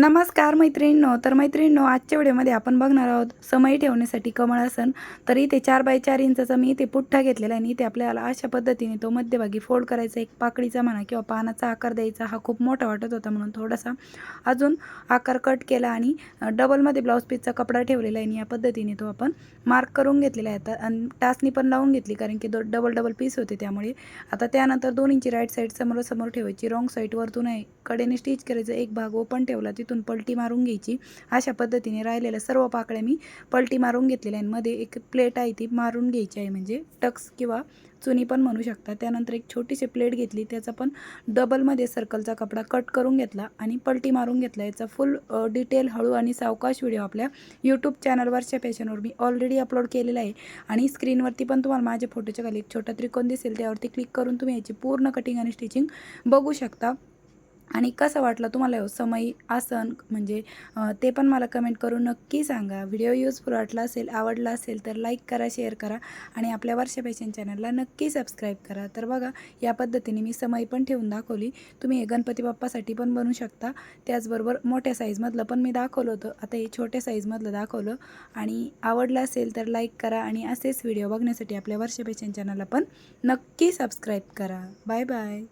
नमस्कार मैत्रिणींनो. तर मैत्रिणींनो आजच्या व्हिडिओमध्ये आपण बघणार आहोत समयी ठेवण्यासाठी कमळासन तर इथे चार बाय चार इंचाचा मी इथे पुठ्ठा घेतलेला आहे आणि इथे आपल्याला अशा पद्धतीने तो मध्यभागी फोल्ड करायचा एक पाकळीचा म्हणा किंवा पानाचा आकार द्यायचा. हा खूप मोठा वाटत होता म्हणून थोडासा अजून आकार कट केला आणि डबलमध्ये ब्लाऊज पीसचा कपडा ठेवलेला आहे आणि या पद्धतीने तो आपण मार्क करून घेतलेला आहे. तर आणि टाचणी पण लावून घेतली कारण की दो डबल डबल पीस होते त्यामुळे. आता त्यानंतर दोन इंची राईट साईड समोरासमोर ठेवायची. रॉंग साईड वरतून आहे. कडेने स्टिच करायचं. एक भाग ओपन ठेवला. तिथून पलटी मारून घ्यायची. अशा पद्धतीने राहिलेल्या सर्व पाकळ्या मी पलटी मारून घेतलेल्या आहे मध्ये एक प्लेट आहे ती मारून घ्यायची आहे. म्हणजे टक्स किंवा चुनी पण म्हणू शकता. त्यानंतर एक छोटीशी प्लेट घेतली. त्याचा पण डबलमध्ये सर्कलचा कपडा कट करून घेतला आणि पलटी मारून घेतला. याचा फुल डिटेल हळू आणि सावकाश व्हिडिओ आपल्या यूट्यूब चॅनलवरच्या फॅशनवर मी ऑलरेडी अपलोड केलेला आहे. आणि स्क्रीनवरती पण तुम्हाला माझ्या फोटोच्या खाली एक छोटा त्रिकोण दिसेल. त्यावरती क्लिक करून तुम्ही याची पूर्ण कटिंग आणि स्टिचिंग बघू शकता. आणि कसं वाटलं तुम्हाला हो? समय आसन म्हणजे ते पण मला कमेंट करून नक्की सांगा. व्हिडिओ यूजफुल वाटला असेल आवडला असेल तर लाईक करा शेअर करा आणि आपल्या वर्षा पेशन चॅनलला नक्की सबस्क्राईब करा. तर बघा या पद्धतीने मी समय पण ठेवून दाखवली. तुम्ही हे गणपती बाप्पासाठी पण बनवू शकता. त्याचबरोबर मोठ्या साईजमधलं पण मी दाखवलं होतं. आता हे छोट्या साईजमधलं दाखवलं आणि आवडलं असेल तर लाईक करा आणि असेच व्हिडिओ बघण्यासाठी आपल्या वर्षा पेशन चॅनलला पण नक्की सबस्क्राईब करा. Bye bye